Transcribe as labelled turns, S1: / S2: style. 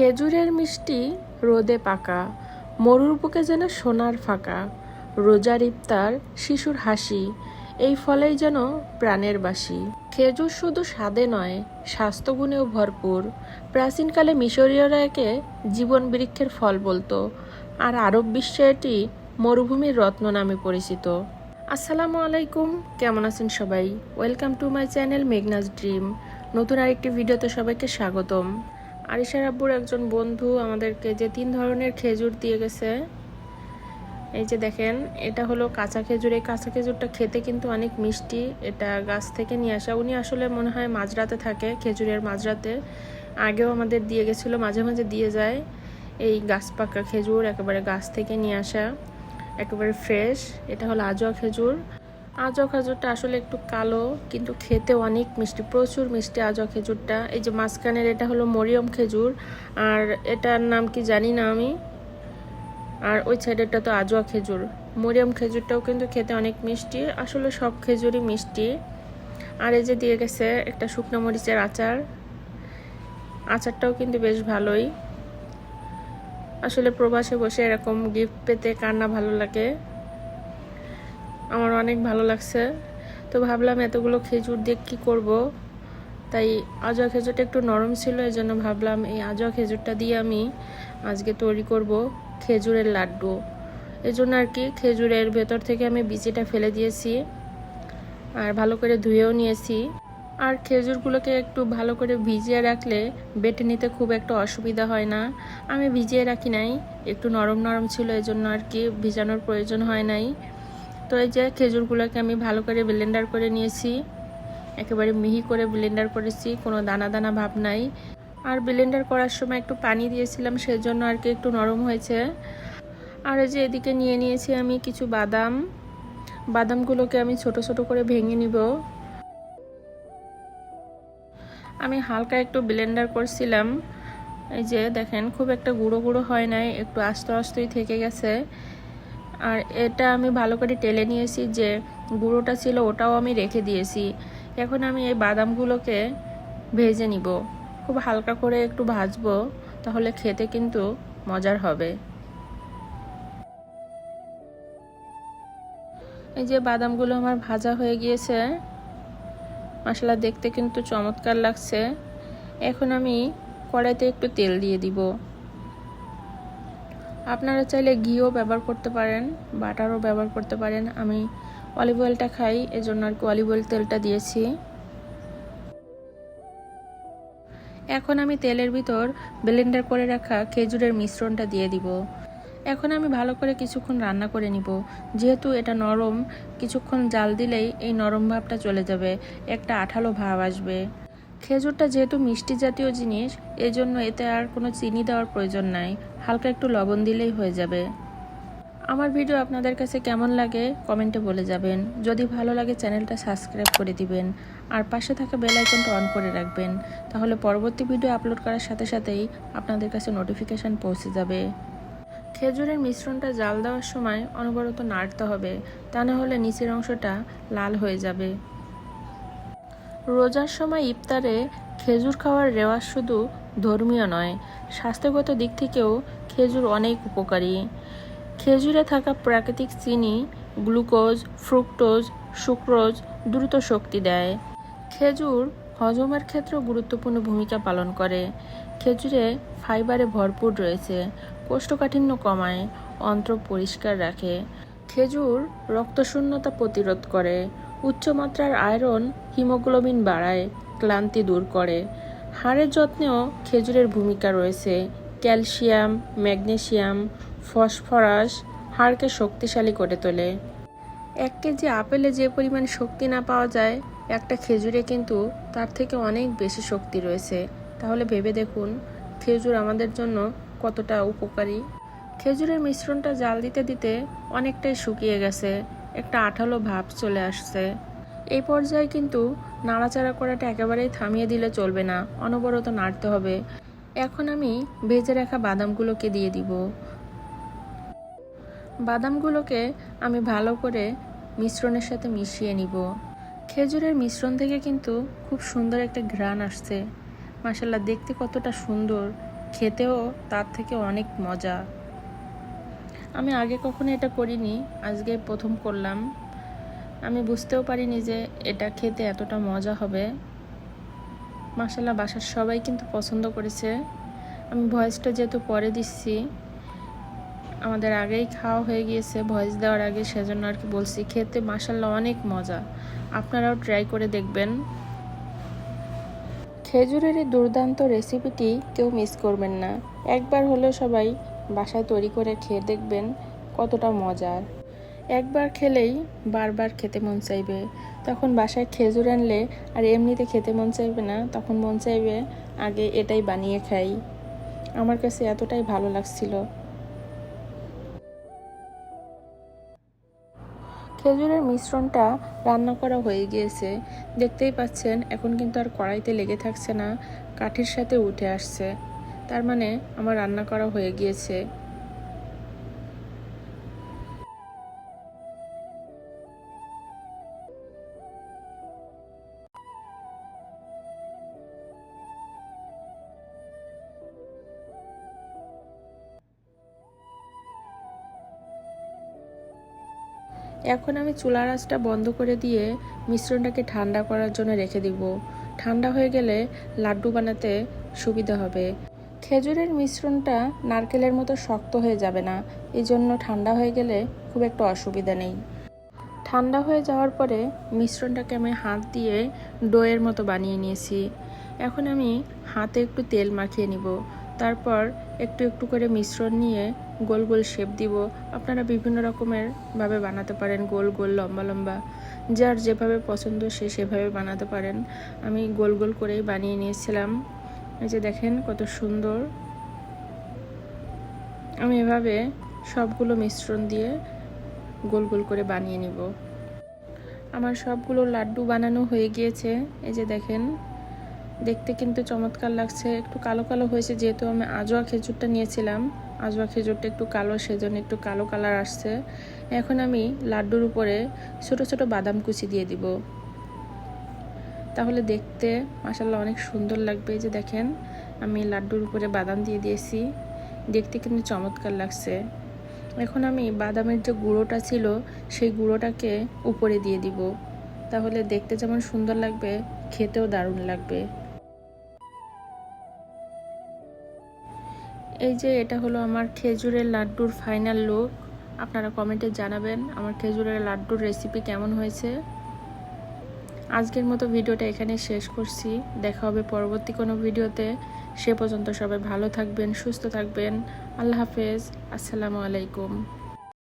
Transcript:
S1: খেজুরের মিষ্টি রোদে পাকা, মরুর বুকে যেন সোনার ফাঁকা, রোজার ইফতার শিশুর হাসি, এই ফলেই যেন প্রাণের বাসি। খেজুর শুধু স্বাদে নয়, স্বাস্থ্যগুণেও ভরপুর। প্রাচীনকালে মিশরীয়রা একে জীবন বৃক্ষের ফল বলতো, আর আরব বিশ্বে এটি মরুভূমির রত্ন নামে পরিচিত। আসসালামু আলাইকুম, কেমন আছেন সবাই? Welcome to my channel Meghna's dream নতুন আরেকটি ভিডিওতে সবাইকে স্বাগতম। আরিশার আব্বুর একজন বন্ধু আমাদেরকে যে তিন ধরনের খেজুর দিয়ে গেছে, এই যে দেখেন, এটা হলো কাঁচা খেজুর। এই কাঁচা খেজুরটা খেতে কিন্তু অনেক মিষ্টি। এটা গাছ থেকে নিয়ে আসা। উনি আসলে মনে হয় মাঝরাতে থাকে খেজুরের মাঝরাতে। আগেও আমাদের দিয়ে গেছিল, মাঝে মাঝে দিয়ে যায়। এই গাছ পাকা খেজুর একেবারে গাছ থেকে নিয়ে আসা, একেবারে ফ্রেশ। এটা হলো আজোয়া খেজুর। আজোয়া খেজুরটা আসলে একটু কালো, কিন্তু খেতে অনেক মিষ্টি, প্রচুর মিষ্টি আজোয়া খেজুরটা। এই যে মাঝখানের, এটা হলো মরিয়ম খেজুর, আর এটার নাম কি জানি না আমি। আর ওই সাইডেরটা তো আজোয়া খেজুর। মরিয়ম খেজুরটাও কিন্তু খেতে অনেক মিষ্টি, আসলে সব খেজুরই মিষ্টি। আর এই যে দিয়ে গেছে একটা শুকনো মরিচের আচার। আচারটাও কিন্তু বেশ ভালোই। আসলে প্রবাসে বসে এরকম গিফট পেতে কার না ভালো লাগে। আমার অনেক ভালো লাগছে। তো ভাবলাম এতগুলো খেজুর দিয়ে কী করব? তাই আজোয়া খেজুরটা একটু নরম ছিল এই জন্য ভাবলাম এই আজোয়া খেজুরটা দিয়ে আমি আজকে তৈরি করব খেজুরের লাড্ডু। এই জন্য আর কি খেজুরের ভেতর থেকে আমি বিচিটা ফেলে দিয়েছি আর ভালো করে ধুয়েও নিয়েছি। আর খেজুরগুলোকে একটু ভালো করে ভিজিয়ে রাখলে বেটে নিতে খুব একটা অসুবিধা হয় না। আমি ভিজিয়ে রাখি নাই, একটু নরম নরম ছিল এই জন্য আর কি ভিজানোর প্রয়োজন হয় নাই। তো এই যে খেজুরগুলোকে আমি ভালো করে ব্লেন্ডার করে নিয়েছি। একেবারে মিহি করে ব্লেন্ডার করেছি, কোনো দানা দানা ভাব নাই। আর ব্লেন্ডার করার সময় একটু পানি দিয়েছিলাম সেই জন্য আর কি একটু নরম হয়েছে। আর এই যে এদিকে নিয়ে নিয়েছি আমি কিছু বাদাম। বাদামগুলোকে আমি ছোট ছোট করে ভেঙে নিব। আমি হালকা একটু ব্লেন্ডার করছিলাম। এই যে দেখেন, খুব একটা গুঁড়ো গুঁড়ো হয় নাই, একটু আস্তে আস্তেই থেকে গেছে। আর এটা আমি ভালো করে টেলে নিয়েছি যে গুঁড়োটা ছিল ওটাও আমি রেখে দিয়েছি। এখন আমি এই বাদামগুলোকে ভেজে নিব। খুব হালকা করে একটু ভাজবো, তাহলে খেতে কিন্তু মজার হবে। এই যে বাদামগুলো আমার ভাজা হয়ে গিয়েছে, মশলা দেখতে কিন্তু চমৎকার লাগছে। এখন আমি কড়াইতে একটু তেল দিয়ে দিব। আপনারা চাইলে ঘিও ব্যবহার করতে পারেন, বাটারও ব্যবহার করতে পারেন। আমি অলিভ অয়েলটা খাই, এজন্য আর কি অলিভ অয়েল তেলটা দিয়েছি। এখন আমি তেলের ভিতর ব্লেন্ডার করে রাখা খেজুরের মিশ্রণটা দিয়ে দিব। এখন আমি ভালো করে কিছুক্ষণ রান্না করে নিব। যেহেতু এটা নরম, কিছুক্ষণ জাল দিলেই এই নরম ভাবটা চলে যাবে, একটা আঠালো ভাব আসবে। খেজুরটা যেহেতু মিষ্টি জাতীয় জিনিস, এজন্য এতে আর কোনো চিনি দেওয়ার প্রয়োজন নাই। হালকা একটু লবণ দিলেই হয়ে যাবে। আমার ভিডিও আপনাদের কাছে কেমন লাগে কমেন্টে বলে যাবেন। যদি ভালো লাগে চ্যানেলটা সাবস্ক্রাইব করে দিবেন। আর পাশে থাকা বেল আইকনটা অন করে রাখবেন। তাহলে পরবর্তী ভিডিও আপলোড করার সাথে সাথেই আপনাদের কাছে নোটিফিকেশান পৌঁছে যাবে। খেজুরের মিশ্রণটা জাল দেওয়ার সময় অনবরত নাড়তে হবে। তা না হলে নিচের অংশটা লাল হয়ে যাবে। রোজার সময় ইফতারে খেজুর খাওয়ার রেওয়াজ শুধু ধর্মীয় নয়, স্বাস্থ্যগত দিক থেকেও খেজুর অনেক উপকারী। খেজুরে থাকা প্রাকৃতিক চিনি, গ্লুকোজ, ফ্রুক্টোজ, সুক্রোজ দ্রুত শক্তি দেয়। খেজুর হজমের ক্ষেত্রেও গুরুত্বপূর্ণ ভূমিকা পালন করে। খেজুরে ফাইবারে ভরপুর রয়েছে, কোষ্ঠকাঠিন্য কমায়, অন্ত্র পরিষ্কার রাখে। খেজুর রক্তশূন্যতা প্রতিরোধ করে, উচ্চমাত্রার আয়রন, হিমোগ্লোবিন বাড়ায়, ক্লান্তি দূর করে। হাড়ের যত্নেও খেজুরের ভূমিকা রয়েছে। ক্যালসিয়াম, ম্যাগনেসিয়াম, ফসফরাস হাড়কে শক্তিশালী করে তোলে। এক কেজি আপেলে যে পরিমাণ শক্তি না পাওয়া যায়, একটা খেজুরে কিন্তু তার থেকে অনেক বেশি শক্তি রয়েছে। তাহলে ভেবে দেখুন, খেজুর আমাদের জন্য কতটা উপকারী। খেজুরের মিশ্রণটা জাল দিতে দিতে অনেকটাই শুকিয়ে গেছে, একটা আঠালো ভাব চলে আসছে। এই পর্যায়ে কিন্তু নাড়াচাড়া করাটা একেবারেই থামিয়ে দিলে চলবে না, অনবরত নাড়তে হবে। এখন আমি ভেজে রাখা বাদামগুলোকে দিয়ে দিব। বাদামগুলোকে আমি ভালো করে মিশ্রণের সাথে মিশিয়ে নিব। খেজুরের মিশ্রণ থেকে কিন্তু খুব সুন্দর একটা ঘ্রাণ আসছে। মাসাল্লাহ দেখতে কতটা সুন্দর। খেতেও তার থেকে অনেক মজা। আমি আগে কখনো এটা করিনি, আজকে প্রথম করলাম। আমি বুঝতেও পারিনি যে এটা খেতে এতটা মজা হবে। মাসাল্লাহ বাসার সবাই কিন্তু পছন্দ করেছে। আমি ভয়েসটা যেহেতু পরে দিচ্ছি, আমাদের আগেই খাওয়া হয়ে গিয়েছে, ভয়েস দেওয়ার আগে সেজন্য আর কি বলছি, খেতে মাসাল্লাহ অনেক মজা। আপনারাও ট্রাই করে দেখবেন। খেজুরের এই দুর্দান্ত রেসিপিটি কেউ মিস করবেন না। একবার হলেও সবাই বাসায় তৈরি করে খেয়ে দেখবেন কতটা মজার। একবার খেলেই বারবার খেতে মন চাইবে। তখন বাসায় খেজুর আনলে আর এমনিতে খেতে মন চাইবে না, তখন মন চাইবে আগে এটাই বানিয়ে খাই। আমার কাছে এতটাই ভালো লাগছিল। খেজুরের মিশ্রণটা রান্না করা হয়ে গিয়েছে। দেখতেই পাচ্ছেন, এখন কিন্তু আর কড়াইতে লেগে থাকছে না, কাঠের সাথে উঠে আসছে। তার মানে আমার রান্না করা হয়ে গিয়েছে। এখন আমি চুলার আঁচটা বন্ধ করে দিয়ে মিশ্রণটাকে ঠান্ডা করার জন্য রেখে দিব। ঠান্ডা হয়ে গেলে লাড্ডু বানাতে সুবিধা হবে। খেজুরের মিশ্রণটা নারকেলের মতো শক্ত হয়ে যাবে না এই জন্য ঠান্ডা হয়ে গেলে খুব একটা অসুবিধা নেই। ঠান্ডা হয়ে যাওয়ার পরে মিশ্রণটাকে আমি হাত দিয়ে ডোয়ের মতো বানিয়ে নিয়েছি। এখন আমি হাতে একটু তেল মাখিয়ে নিব। তারপর একটু একটু করে মিশ্রণ নিয়ে গোল গোল শেপ দিব। আপনারা বিভিন্ন রকমের ভাবে বানাতে পারেন, গোল গোল, লম্বা লম্বা। যার যেভাবে পছন্দ সে সেভাবে বানাতে পারেন। আমি গোল গোল করেই বানিয়ে নিয়েছিলাম। এই যে দেখেন কত সুন্দর। আমি এভাবে সবগুলো মিশ্রণ দিয়ে গোল গোল করে বানিয়ে নিব। আমার সবগুলো লাড্ডু বানানো হয়ে গিয়েছে। এই যে দেখেন দেখতে কিন্তু চমৎকার লাগছে, একটু কালো কালো হয়েছে যেহেতু আমি আজোয়া খেজুরটা নিয়েছিলাম। আজোয়া খেজুরটা একটু কালো, সেজন্য একটু কালো কালার আসছে। এখন আমি লাড্ডুর উপরে ছোট ছোট বাদাম কুচি দিয়ে দিব। তাহলে দেখতে মাসাল্লাহ অনেক সুন্দর লাগবে যে দেখেন, আমি লাড্ডুর উপরে বাদাম দিয়ে দিয়েছি। দেখতে কিন্তু চমৎকার লাগছে। এখন আমি বাদামের যে গুঁড়োটা ছিল, সেই গুঁড়োটাকে উপরে দিয়ে দিব। তাহলে দেখতে যেমন সুন্দর লাগবে, খেতেও দারুণ লাগবে। এই যে এটা হলো আমার খেজুরের লাড্ডুর ফাইনাল লুক আপনারা কমেন্টে জানাবেন আমার খেজুরের লাড্ডুর রেসিপি কেমন হয়েছে। আজকের মতো ভিডিওটা এখানে শেষ করছি। দেখা হবে পরবর্তী কোনো ভিডিওতে। সে পর্যন্ত সবাই ভালো থাকবেন, সুস্থ থাকবেন। আল্লাহ হাফেজ। আসসালামু আলাইকুম।